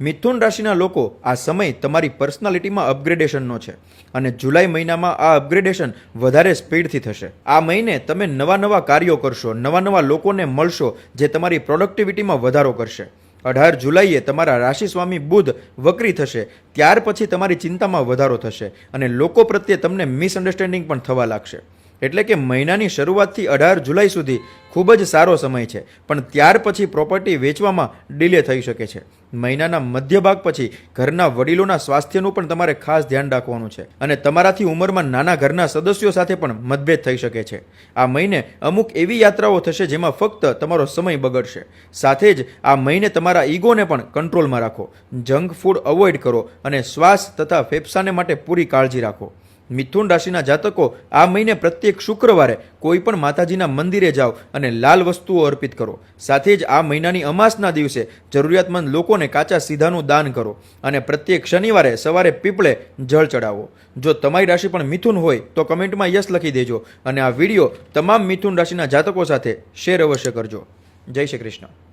મિથુન રાશિના લોકો આ સમય તમારી પર્સનાલિટીમાં અપગ્રેડેશનનો છે અને જુલાઈ મહિનામાં આ અપગ્રેડેશન વધારે સ્પીડથી થશે. આ મહિને તમે નવા નવા કાર્યો કરશો, નવા નવા લોકોને મળશો જે તમારી પ્રોડક્ટિવિટીમાં વધારો કરશે. અઢાર જુલાઈએ તમારા રાશિ સ્વામી બુધ વક્રી થશે, ત્યાર પછી તમારી ચિંતામાં વધારો થશે અને લોકો પ્રત્યે તમને મિસઅન્ડરસ્ટેન્ડિંગ પણ થવા લાગશે. એટલે કે મહિનાની શરૂઆતથી અઢાર જુલાઈ સુધી ખૂબ જ સારો સમય છે. પણ ત્યાર પછી પ્રોપર્ટી વેચવામાં ડિલે થઈ શકે છે. મહિનાના મધ્ય ભાગ પછી ઘરના વડીલોના સ્વાસ્થ્યનું પણ તમારે ખાસ ધ્યાન રાખવાનું છે. અને તમારાથી ઉંમરમાં નાના ઘરના સદસ્યો સાથે પણ મતભેદ થઈ શકે છે. આ મહિને અમુક એવી યાત્રાઓ થશે જેમાં ફક્ત તમારો સમય બગડશે. સાથે જ આ મહિને તમારા ઈગોને પણ કંટ્રોલમાં રાખો. જંક ફૂડ અવોઇડ કરો અને શ્વાસ તથા ફેફસાને માટે પૂરી કાળજી રાખો. મિથુન રાશિના જાતકો આ મહિને પ્રત્યેક શુક્રવારે કોઈ પણ માતાજીના મંદિરે જાઓ અને લાલ વસ્તુઓ અર્પિત કરો. સાથે જ આ મહિનાની અમાસના દિવસે જરૂરિયાતમંદ લોકોને કાચા સીધાનું દાન કરો અને પ્રત્યેક શનિવારે સવારે પીપળે જળ ચડાવો. જો તમારી રાશિ પણ મિથુન હોય તો કમેન્ટમાં યસ લખી દેજો અને આ વીડિયો તમામ મિથુન રાશિના જાતકો સાથે શેર અવશ્ય કરજો. જય શ્રી કૃષ્ણ.